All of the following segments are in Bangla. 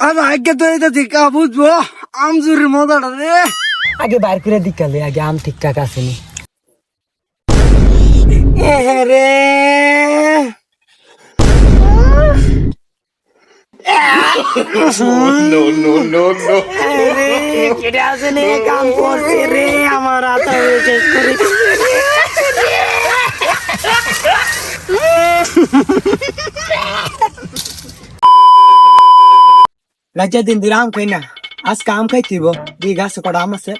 আর আগে তো এটা দেখা বুঝব আমজুরের মজাটা রে। আগে বাইর করে দিকালে আগে আম ঠিকঠাক আসেনি। রে। No, no, no, no. রে কেটে আসেনি কাম করছে রে আমার হাতে শেষ করে রাজা দিন আম খাই না আজকে আম খাইতিব দুই গাছ কটা আম আছে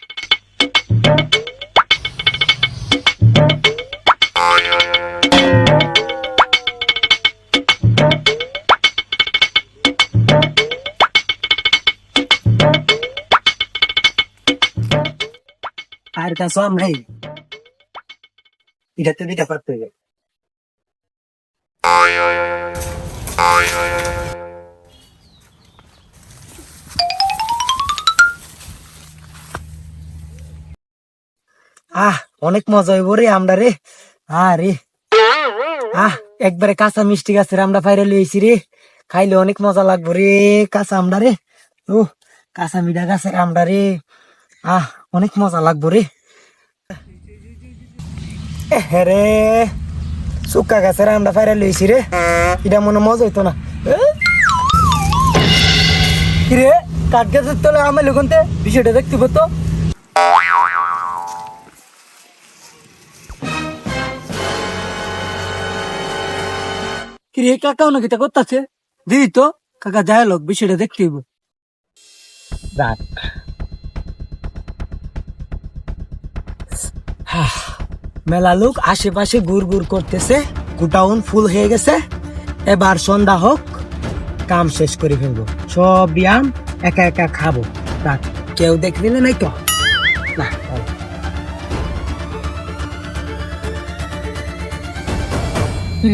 আর কাছে আম নাই এটা তো দিতে পারতে আহ, অনেক মজা হইব রে আমরা রে। আরে আহ, একবারে কাঁচা মিষ্টি গাছের আমরা ফাইরে লইছি রে। খাইলে অনেক মজা লাগবো রে কাঁচা আমরা রে। ও, কাঁচা মিঠা গাছের আমরা রে। আহ, অনেক মজা লাগবো রে। রে, শুকা গাছের আমরা ফাইরে লইছি রে। এটা মনে মজা হইতো না। রে কাঠ গাছের তলে আমার লোকনতে বিষয়টা দেখতে পাতো কিরে কাকা নাকি তা করতেছে? দিদি তো কাকা যায় লোক বিষয়টা দেখতে হইব। মেলা লোক আশেপাশে ঘুর ঘুর করতেছে গোটাউন ফুল হয়ে গেছে। এবার সন্ধ্যা হোক কাম শেষ করে ফেলব। সব ব্যায়াম একা একা খাব। দেখ কেউ দেখবি না নাই তো না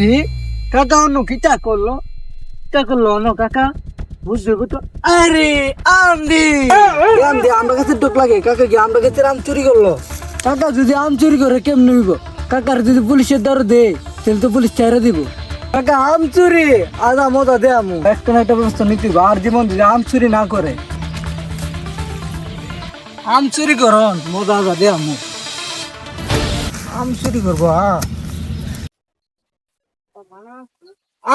রে, কাকা অন্য কিটা করল? কিটা করল অন্য কাকা? বুঝবে তো? আরে আমদি! আমদি আমরা কাছে টোক লাগে। কাকা কি আমরা কাছে আম চুরি করল। কাকা যদি আম চুরি করে কেমনে হইব? কাকার যদি পুলিশের দর দে তাহলে তো পুলিশ চাইরা দিব। কাকা আম চুরি! আদা মজা দে আমু। একটা না একটা ব্যবস্থা নিতে। আর জীবন যদি আম চুরি না করে আম চুরি করন মজা আদা দে আমু। আম চুরি করব হ্যাঁ?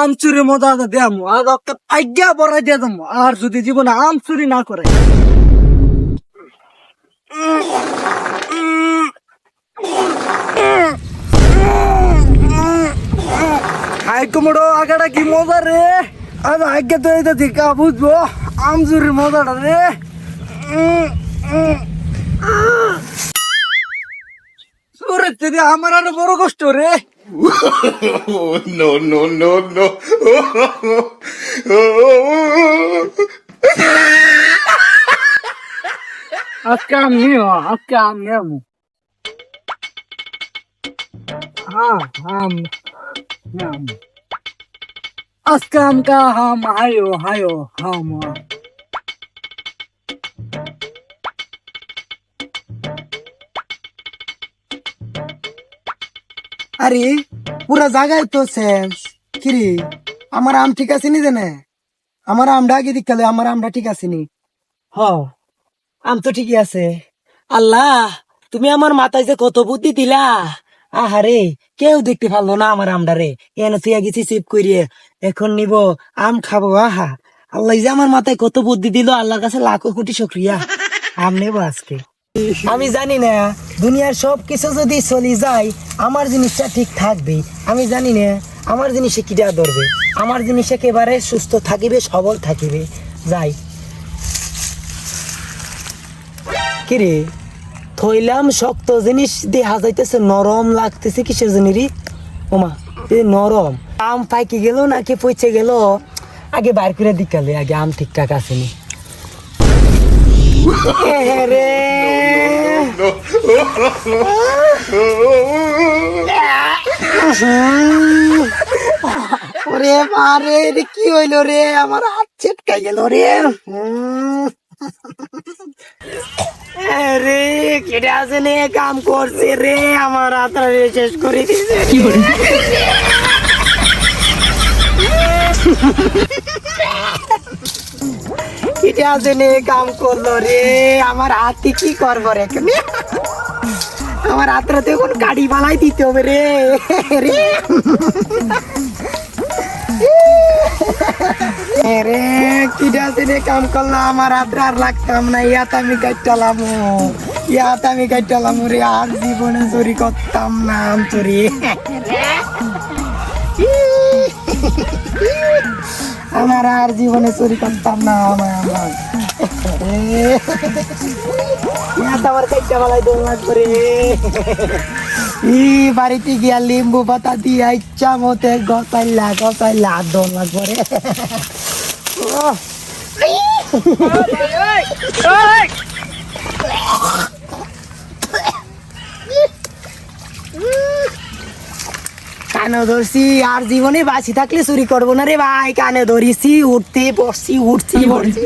আম চুরি মজা আদা দে আমু আর একটা আজ্ঞা বড়াই দিয়ে দেবো আর যদি জীবনে আম চুরি না করে। খাই কুমড়ো, আগাটা কি মজা রে? আর আগে তো এটা দেখা বুঝব? আমজুরের মজাটা রে। যদি আমার আরও বড় কষ্ট রে। no, no, no, no. acá mesmo, acá mesmo. हाँ हम हम अस्काम का हम आयो आयो हम আরে, পুরা জায়গায় তো শেষ। কিরে আমার আম ঠিক আছে নি জানে? আমার আমটা আগে দিকালে আমার আমটা ঠিক আছে নি। হ আম তো ঠিকই আছে। আল্লাহ, তুমি আমার মাথায় যে কত বুদ্ধি দিলা। আহারে, কেউ দেখতে পারল না আমার আমডারে এনে তুই গেছি চিপ করিয়ে এখন নিব, আম খাব, আহা। আল্লাহ যে আমার মাথায় কত বুদ্ধি দিল, আল্লাহর কাছে লাখো কোটি শুক্রিয়া। আম নেব আজকে। আমি জানি না, দুনিয়ার সব কিছু যদি চলি যায়, আমার জিনিসটা ঠিক থাকবে। আমি জানি না, আমার জিনিসে কিটা ধরবে। আমার জিনিস একেবারে সুস্থ থাকিবে, সবল থাকিবে। যাই। কিরে, থইলাম শক্ত জিনিস দেখা যাইতেছে নরম, লাগতেছে কিসের জন্যই ওমা নরম। আম পাইকে গেল নাকি পচে গেল? আগে বাইর করে দিকালে আগে আম ঠিকঠাক আসেনি ওরে মারে রে কি হইল রে? আমার হাত ছেটকাই গেল রে। রে কেটে আসে নে, কাম করছে রে। আমার হাত শেষ করে দিছে। এটা জেনে কাম করল রে, আমার হাতে কি করব রে? আমার হাতটা তো এখন কাড়ি বালাই দিতে হবে রে রে। রে কিটা জেনে কাম করল, আমার হাতটা আর লাগতাম না ইয়াত আমি কাটতালাম ইয়াত আমি কাটতালাম রে, আর জীবনে চুরি করতাম না, আমি চুরি। আমার আর জীবনে চুরি করতাম না আমার আমার বাড়িতে গিয়া লিম্বু পাতা দিয়ে ইচ্ছা মতে গসাইলা গসাইলা দোল লাগবে কানে ধরছি আর জীবনে বাঁচি থাকলে চুরি করব না রে ভাই। কানে ধরিছি উঠতে বসছি উঠছি বসছি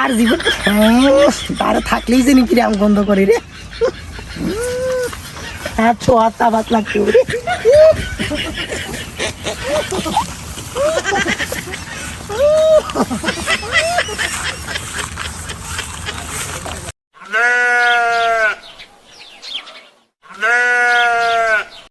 আর জীবন হ্যাঁ, তার থাকলেই যে নিকি রাম গন্ধ করি রে। হ্যাঁ ছ হাত তাবাত লাগতে রে। Oh,